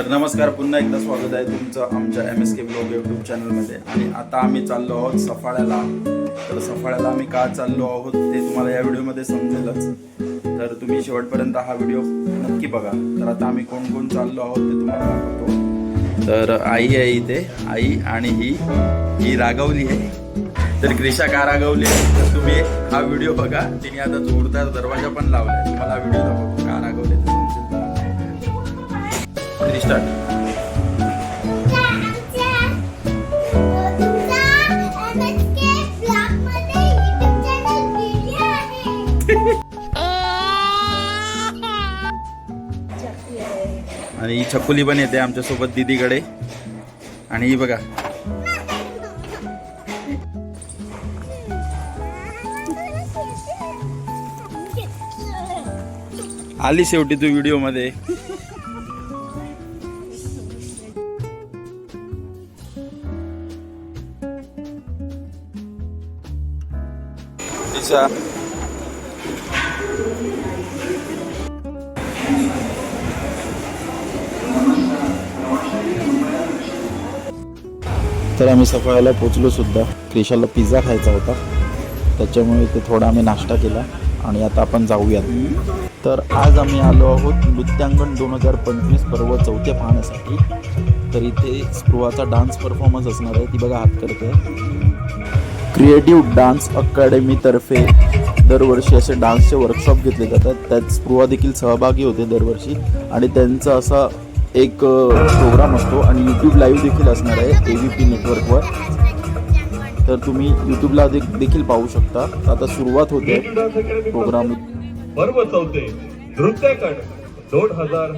तर नमस्कार पुन्हा एकदा स्वागत आहे तुमचं आमच्या M S K blog YouTube चॅनलमध्ये आणि आता आम्ही चाललो आहोत सफाळ्याला. तर सफाळ्याला आम्ही का चाललो आहोत ते तुम्हाला या व्हिडिओमध्ये समजेलच. तर तुम्ही शेवटपर्यंत हा व्हिडिओ नक्की बघा. तर आता आम्ही कोण कोण चाललो आहोत ते तुम्हाला दाखवतो. तर आई आहे इथे. आई आणि ही ही रागवली आहे. तर क्रिशा का रागवली आहे? तर तुम्ही हा व्हिडिओ बघा. तिने आता जोरदार दरवाजा पण लावलाय. तुम्हाला हा व्हिडिओ दाखवतो. का रागवले स्टार्ट आणि ही छकुली पण येते आमच्यासोबत दीदीकडे. आणि ही बघा. आली शेवटी तू व्हिडिओ मध्ये तर आम्ही सफाळ्याला पोचलो सुद्धा. क्रिशाला पिझ्झा खायचा होता. त्याच्यामुळे ते थोडा आम्ही नाश्ता केला आणि आता आपण जाऊयात. तर आज आम्ही आलो आहोत नृत्यांगण दोन हजार पंचवीस पर्व चौथ्या पाहण्यासाठी. तर इथे स्पृहाचा डान्स परफॉर्मन्स असणार आहे. ती बघा हात करते. क्रिएटिव्ह डान्स अकॅडमीतर्फे दरवर्षी असे डान्सचे वर्कशॉप घेतले जातात. त्यात स्पृहा देखील सहभागी होते दरवर्षी आणि त्यांचा असा एक प्रोग्राम असतो आणि यूट्यूब लाईव्ह देखील असणार आहे ए व्ही पी नेटवर्कवर तर तुम्ही यूट्यूबला दे- देखील पाहू शकता. आता सुरुवात होते प्रोग्राम पर्व चौथे नृत्याकड दोन हजार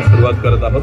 सुरुवात करत आहोत.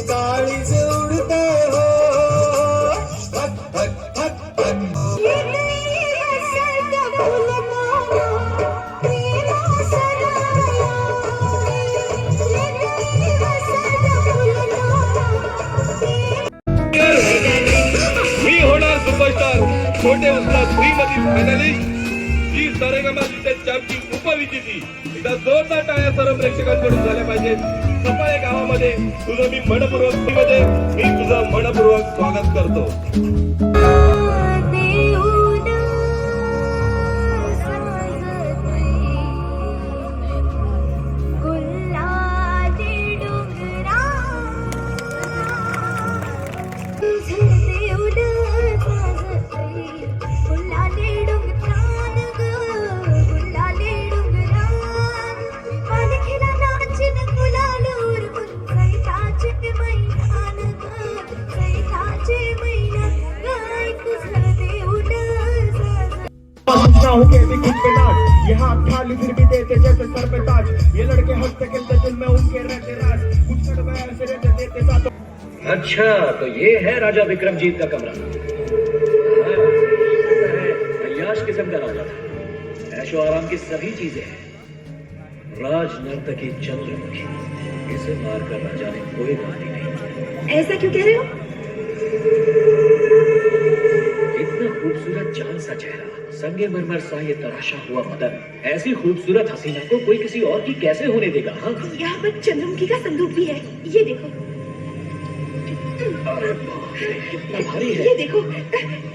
ही सरेगमाचे चॅम्पियन उपविजेती. एकदा जोरदार टाळ्या सर्व प्रेक्षकांकडून झाल्या पाहिजेत. सफाळे गावामध्ये तुझं मी मनपूर्वक मी तुझं मनपूर्वक स्वागत करतो. खाली फिर भी देते जैसे सर पे ताज। ये लड़के हँसते खेलते दिल में उनके रहते राज। कुछ कड़वे ऐसे रहते देते साथ। अच्छा तो ये है राजा विक्रमजीत का कमरा। हाँ, अय्याश किस्म का राजा था? ऐशो आराम की सभी चीज़ें हैं। राज नर्तकी चंद्रमुखी इसे मारकर राजा ने कोई कहानी नहीं ऐसा क्यों कह रहे हो? खूबसूरत चाँद सा चेहरा संगे मरमर सा ये तराशा हुआ मदन। ऐसी खूबसूरत हसीना को कोई किसी और की कैसे होने देगा हाँ? यहाँ पर चंद्रमुखी का संदूक भी है। ये देखो। अरे कितना भारी है। ये देखो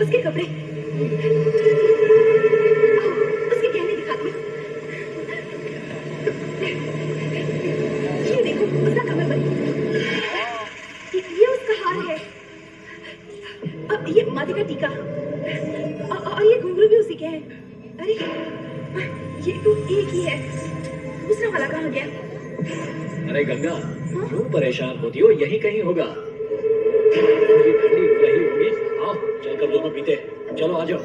उसके कपड़े। होती हो यही कहीं होगा। ये ठंडी हो रही होगी। आओ चलकर दोनों पीते। चलो आ जाओ।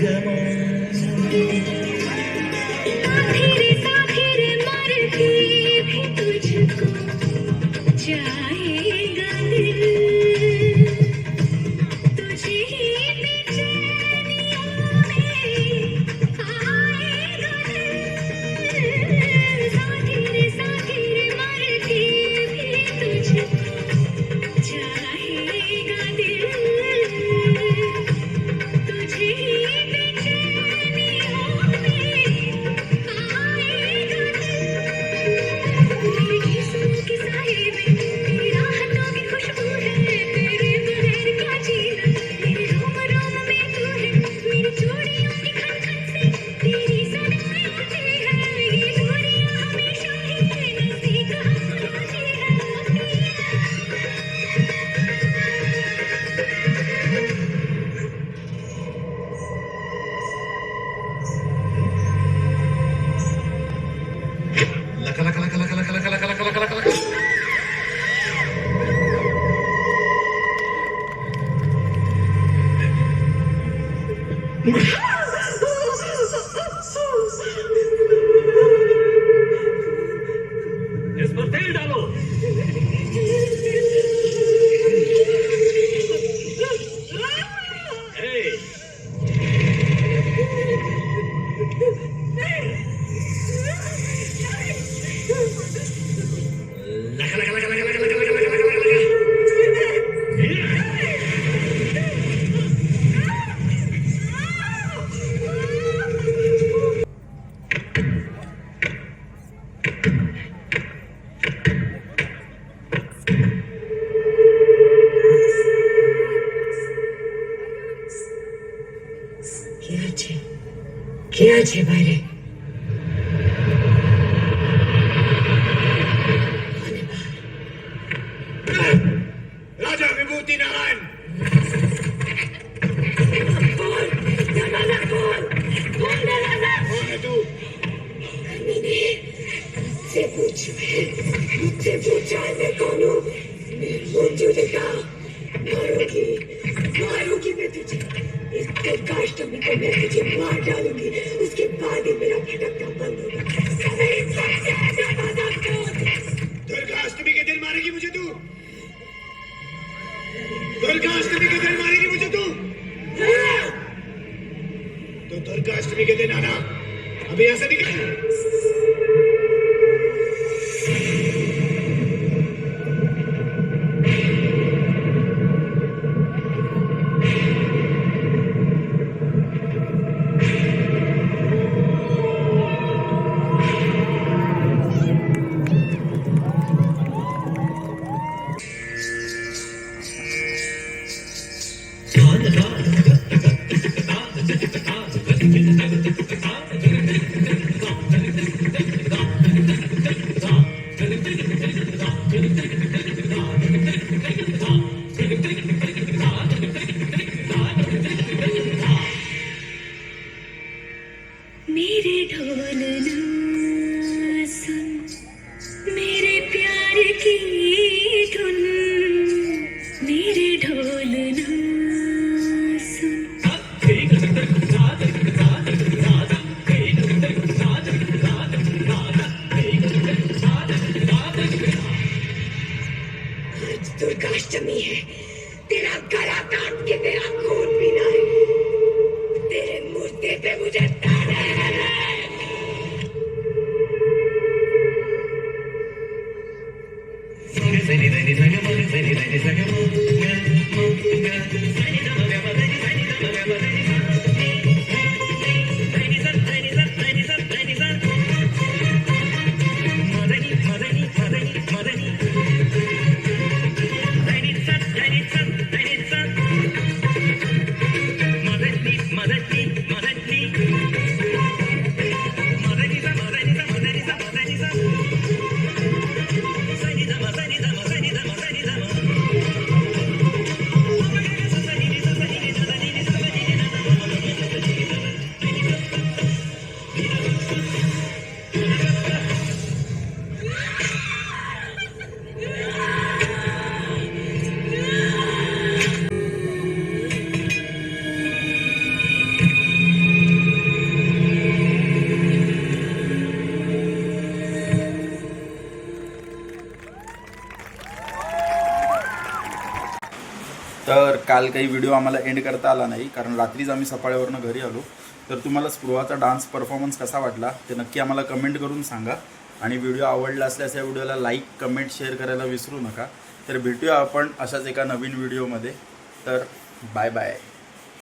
Yeah. কে আছে বাইরে রাজা বিভূতি নারায়ণ से पूछ मुझसे पूछा मैं कौन हूँ मुझे देखा मारूंगी मारूंगी मैं तुझे इस दुर्गाष्टमी को मैं तुझे मार डालूँगी उसके बाद ही मेरा भटकना बंद होगा दुर्गाष्टमी के दिन मारेगी मुझे तू। दुर्गाष्टमी के दिन मारेगी मुझे तू। तो दुर्गाष्टमी के दिन आना। अभी यहाँ से निकल। तर काल काही व्हिडिओ आम्हाला एंड करता आला नाही कारण रात्रीच आम्ही सफाळ्यावरनं घरी आलो. तर तुम्हाला स्पृहाचा डान्स परफॉर्मन्स कसा वाटला ते नक्की आम्हाला कमेंट करून सांगा. आणि व्हिडिओ आवडला असल्यास या व्हिडिओला लाईक कमेंट शेअर करायला विसरू नका. तर भेटूया आपण अशाच एका नवीन व्हिडिओमध्ये. तर बाय बाय